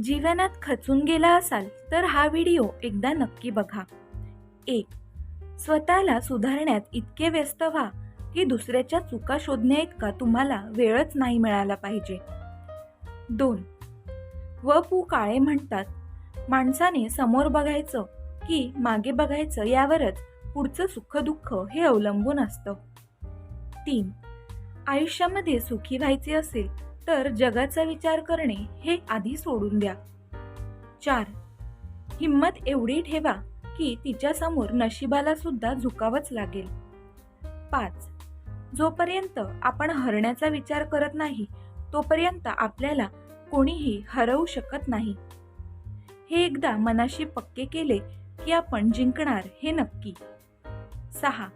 जीवनात खचून गेला असाल तर हा व्हिडिओ एकदा नक्की बघा. एक स्वतःला सुधारण्यात इतके व्यस्त व्हा की दुसऱ्याच्या चुका शोधण्या इतका तुम्हाला वेळच नाही मिळाला पाहिजे. दोन व पू काळे म्हणतात माणसाने समोर बघायचं की मागे बघायचं यावरच पुढचं सुखदुःख हे अवलंबून असतं. तीन आयुष्यामध्ये सुखी व्हायचे असेल तर जगाचा विचार करणे हे आधी सोडून द्या. चार. हिंमत एवढी ठेवा की तिच्या समोर नशिबाला सुद्धा झुकावंच लागेल. पाच. जोपर्यंत आपण हरण्याचा विचार करत नाही तोपर्यंत आपल्याला कोणीही हरवू शकत नाही. हे एकदा मनाशी पक्के केले की आपण जिंकणार हे नक्की. सहा.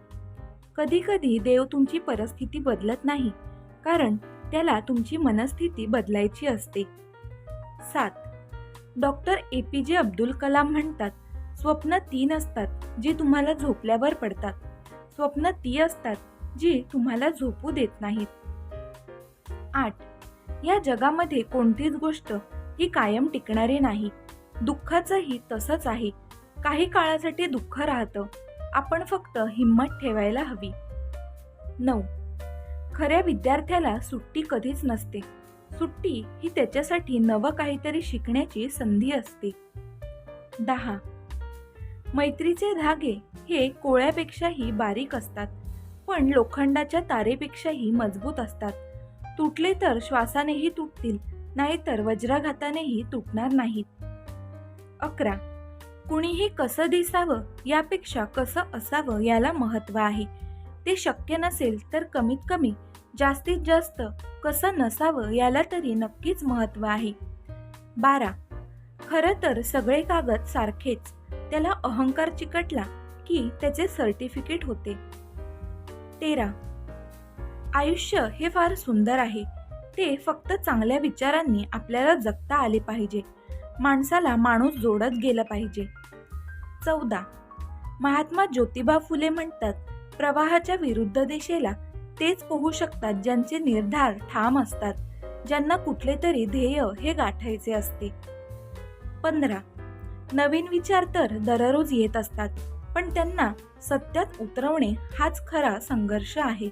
कधी कधी देव तुमची परिस्थिती बदलत नाही कारण त्याला तुमची मनस्थिती बदलायची असते. सात. डॉक्टर ए पी जे अब्दुल कलाम म्हणतात स्वप्न तीन असतात जी तुम्हाला झोपल्यावर पडतात. स्वप्न ती असतात जी तुम्हाला झोपू देत नाहीत. आठ. या जगामध्ये कोणतीच गोष्ट ही कायम टिकणारी नाही. दुःखाचंही तसंच आहे. काही काळासाठी दुःख राहतं. आपण फक्त हिंमत ठेवायला हवी. नऊ. खऱ्या विद्यार्थ्याला सुट्टी कधीच नसते. सुट्टी ही त्याच्यासाठी नवं काहीतरी शिकण्याची संधी असते. दहा. मैत्रीचे धागे हे कोळ्यापेक्षाही बारीक असतात पण लोखंडाच्या तारेपेक्षाही मजबूत असतात. तुटले तर श्वासानेही तुटतील नाहीतर वज्राघातानेही तुटणार नाहीत. अकरा. कुणीही कसं दिसावं यापेक्षा कसं असावं याला महत्त्व आहे. ते शक्य नसेल तर कमीत कमी जास्तीत जास्त कसं नसावं याला तरी नक्कीच महत्त्व आहे. बारा. खरं तर सगळे कागद सारखेच. त्याला अहंकार चिकटला की त्याचे सर्टिफिकेट होते. तेरा. आयुष्य हे फार सुंदर आहे. ते फक्त चांगल्या विचारांनी आपल्याला जगता आले पाहिजे. माणसाला माणूस जोडत गेला पाहिजे. चौदा. महात्मा ज्योतिबा फुले म्हणतात प्रवाहाच्या विरुद्ध दिशेला तेच पोहू शकतात ज्यांचे निर्धार ठाम असतात ज्यांना कुठले तरी ध्येय हे गाठायचे असते. पंधरा. नवीन विचार तर दररोज येत असतात पण त्यांना सत्यात उतरवणे हाच खरा संघर्ष आहे.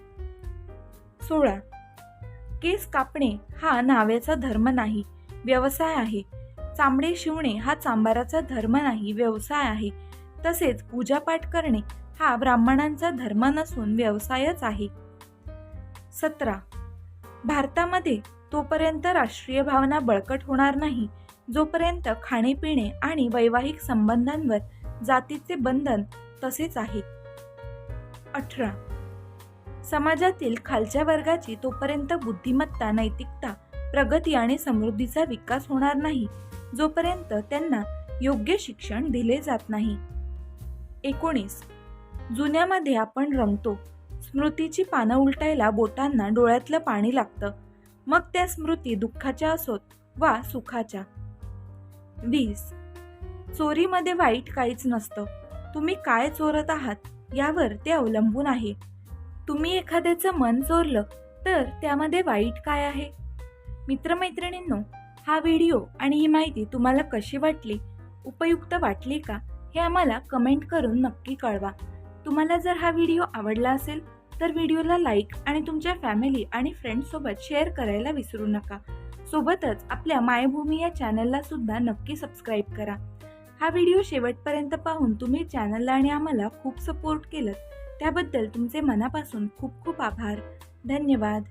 सोळा. केस कापणे हा नाव्याचा धर्म नाही व्यवसाय आहे. चांबडे शिवणे हा चांबाराचा धर्म नाही व्यवसाय आहे. तसेच पूजापाठ करणे हा ब्राह्मणांचा धर्म नसून व्यवसायच आहे. सतरा. भारतामध्ये तोपर्यंत राष्ट्रीय भावना बळकट होणार नाही जोपर्यंत खाणेपिणे आणि वैवाहिक संबंधांवर जातीचे बंधन तसेच आहे. अठरा. समाजातील खालच्या वर्गाची तोपर्यंत बुद्धिमत्ता नैतिकता प्रगती आणि समृद्धीचा विकास होणार नाही जोपर्यंत त्यांना योग्य शिक्षण दिले जात नाही. एकोणीस. जुन्यामध्ये आपण रंगतो स्मृतीची पानं उलटायला बोटांना डोळ्यातलं पाणी लागतं. मग त्या स्मृती दुःखाच्या असोत वा सुखाच्या. वीस. चोरीमध्ये वाईट काहीच नसतं. तुम्ही काय चोरत आहात यावर ते अवलंबून आहे. तुम्ही एखाद्याचं मन चोरलं तर त्यामध्ये वाईट काय आहे? मित्रमैत्रिणींनो हा व्हिडिओ आणि ही माहिती तुम्हाला कशी वाटली? उपयुक्त वाटली का? हे आम्हाला कमेंट करून नक्की कळवा. तुम्हाला जर हा व्हिडिओ आवडला असेल तर व्हिडिओला लाईक आणि तुमच्या फॅमिली आणि फ्रेंड्ससोबत शेअर करायला विसरू नका. सोबतच आपल्या मायभूमी या चॅनलला सुद्धा नक्की सबस्क्राईब करा. हा व्हिडिओ शेवटपर्यंत पाहून तुम्ही चॅनलला आणि आम्हाला खूप सपोर्ट केलं त्याबद्दल तुमचे मनापासून खूप खूप आभार. धन्यवाद.